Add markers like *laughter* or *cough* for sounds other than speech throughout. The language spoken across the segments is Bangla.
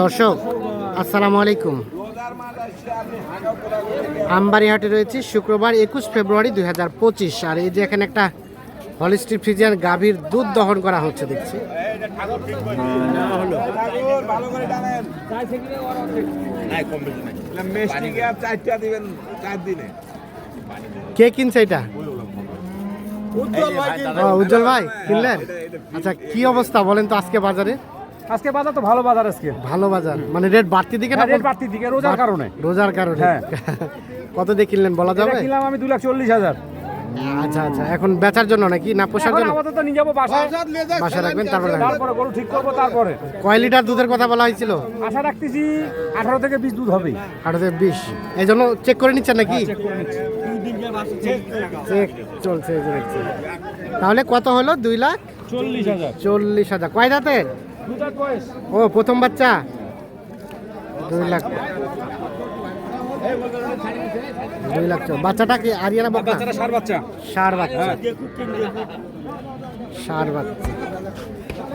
দর্শক আসসালামু আলাইকুম। আমবাড়িহাটে রয়েছে শুক্রবার একুশ ফেব্রুয়ারি দুই হাজার পঁচিশ আর এই যে এখানে একটা হলিস্ট্রি ফ্রিজিয়ান গাভীর দুধ দহন করা হচ্ছে দেখছি। কে কিনছে এটা? উজ্জ্বল ভাই কিনলেন? আচ্ছা কি অবস্থা বলেন তো আজকে বাজারে? আজকে বাজার তো ভালো বাজার আজকে। ভালো বাজার। মানে রেট বাড়তি দিকে না রেট বাড়তি দিকে রোজার কারণে। রোজার কারণে। হ্যাঁ। *laughs* কত দিয়ে কিনলেন বলা যাবে? কিনলাম আমি দু লাখ চল্লিশ হাজার। আচ্ছা আচ্ছা। এখন বেচার জন্য নাকি না পোষার জন্য? আপাতত নিয়ে যাব বাসায়। বাসা রাখবেন তারপরে রাখবেন। তারপরে গরু ঠিক করব তারপরে। কয় লিটার দুধের কথা বলা হয়েছিল? আশা রাখতেছি আঠারো থেকে বিশ দুধ হবে আঠারো থেকে বিশ। এই জন্য চেক করে নিচ্ছেন নাকি? চেক করে চলছে তাহলে কত হলো? দুই লাখ? চল্লিশ হাজার। চল্লিশ হাজার। কয় দাঁতের? ও প্রথম বাচ্চা? দুই লাখ। দুই লাখ বাচ্চাটা কি আরিয়ানা বাচ্চা বাচ্চাটা সার বাচ্চা। সার বাচ্চা। হ্যাঁ। সার বাচ্চা।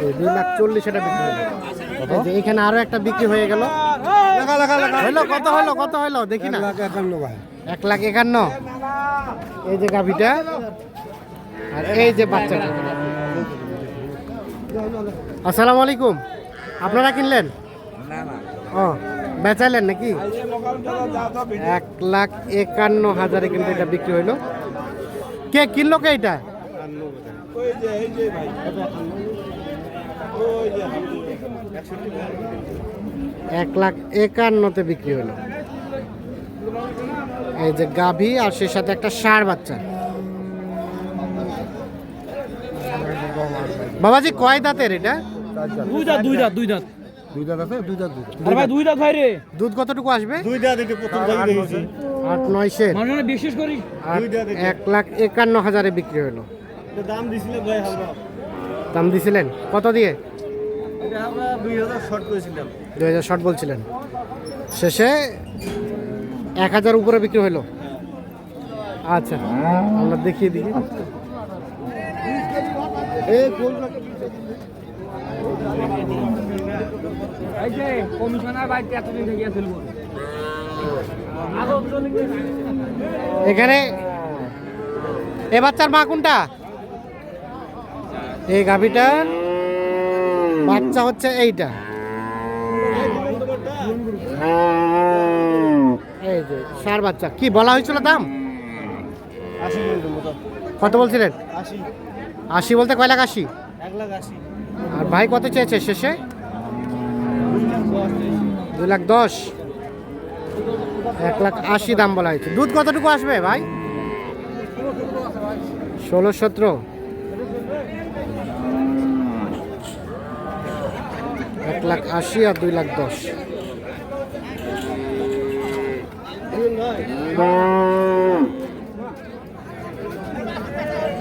এই দুই লাখ চল্লিশ এটা বিক্রি হলো। এখানে আরও একটা বিক্রি হয়ে গেল। হলো কত হলো কত হলো দেখি না। এক লাখ একান্ন। এই যে গাভিটা। আর এই যে বাচ্চাটা। আসসালামু আলাইকুম। আপনারা কিনলেন? না না। ও বেচাইলেন নাকি? এক লাখ একান্ন হাজারে কিন্তু এটা বিক্রি হইল। কে কিনলো কে এটা? এক লাখ একান্নতে বিক্রি হলো এই যে গাভী আর সে সাথে একটা ষাঁড় বাচ্চা। বাবাজি কয় দাঁতের এটা? দুই দাঁত দুই দাঁত দুই দাঁত। দুই দাঁত আছে? দুই দাঁত দুই ভাই দুই দাঁত ভাই রে দুধ কতটুকু আসবে? দুই দাঁত এটা প্রথম থেকে দেখেছি আট নয়। মানে মানে বিশেষ করি এক লাখ একান্ন হাজারে বিক্রি হলো। দাম দিছিল ভাই হালকা। দাম দিছিলেন? কত দিয়ে? দুই হাজার শর্ট বলছিলেন। শেষে এক হাজার উপরে বিক্রি হলো। আচ্ছা আমরা দেখিয়ে দিই। এই যে কমিশনার ভাই এতদিন থেকে গিয়েছিল এখানে এ বাচ্চার মা কোনটা? এই গাভিটার বাচ্চা হচ্ছে এইটা। এই যে সার বাচ্চা। কি বলা হয়েছিল দাম? কত বলছিলেন? আশি। বলতে কয় লাখ লাখ আশি। আর ভাই কত চেয়েছে শেষে? দুই লাখ দশ। এক লাখ আশি দাম বলা হয়েছে। দুধ কতটুকু আসবে ভাই? ষোলো, সতেরো। এক লাখ আশি আর দুই লাখ দশ।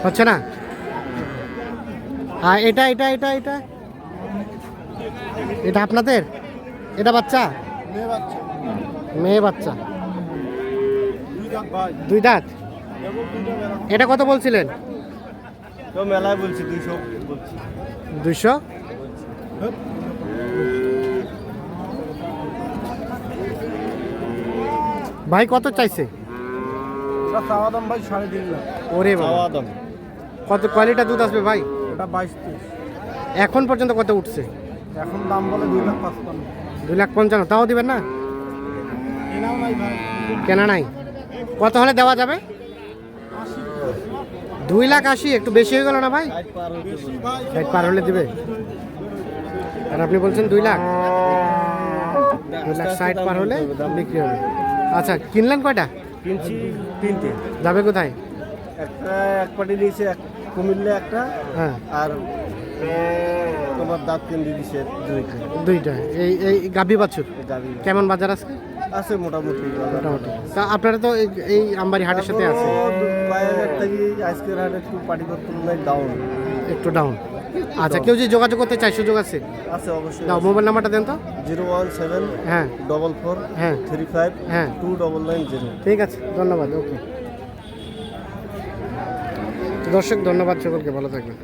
হচ্ছে না? আর এটা এটা এটা এটা। এটা আপনাদের? এটা বাচ্চা? মেয়ে বাচ্চা। মেয়ে বাচ্চা। দুই দাঁত। এটা কত বলছিলেন? মেলায় বলছি দুইশো দুইশো? ভাই কত চাইছে? ভাই সাড়ে তিন লাখ। ওরে বাবা। চাওয়া কত কোয়ালিটা দুধ আসবে ভাই? ওটা বাইশ এখন পর্যন্ত কত উঠছে? এখন দাম বলে দুই লাখ পাঁচপান্ন। দুই লাখ পঞ্চান্ন তাও দিবেন না? কেনা নাই। কত হলে দেওয়া যাবে? দুই লাখ আশি একটু বেশি হয়ে গেল না ভাই? ষাট পার হলে দিবে। আর আপনি বলছেন দুই লাখ। দুই লাখ ষাট পার হলে বিক্রি হবে। আচ্ছা কিনলেন কয়টা? কিনছি তিনটে। যাবে কোথায়? একটা এক পাটি দিয়েছে কুমিল্লে একটা। হ্যাঁ। আর তোমার দাঁত কেন্দ্রে দিয়েছে দুইটা। দুইটা। এই এই গাভী বাছুর? কেমন বাজার আজকে আছে মোটামুটি মোটামুটি। তা আপনারা তো এই- আমবাড়ি হাটের সাথে আছে আজকের হাটে একটু পাটি করতে ডাউন একটু ডাউন আচ্ছা কেউ যদি যোগাযোগ করতে চায় সুযোগ আছে? আছে অবশ্যই দাও মোবাইল নাম্বারটা দেন তো। জিরো ওয়ান সেভেন হ্যাঁ। ডবল ফোর হ্যাঁ। থ্রি ফাইভ হ্যাঁ। Two double nine zero. ঠিক আছে ধন্যবাদ ওকে। দর্শক ধন্যবাদ সকলকে ভালো থাকবেন।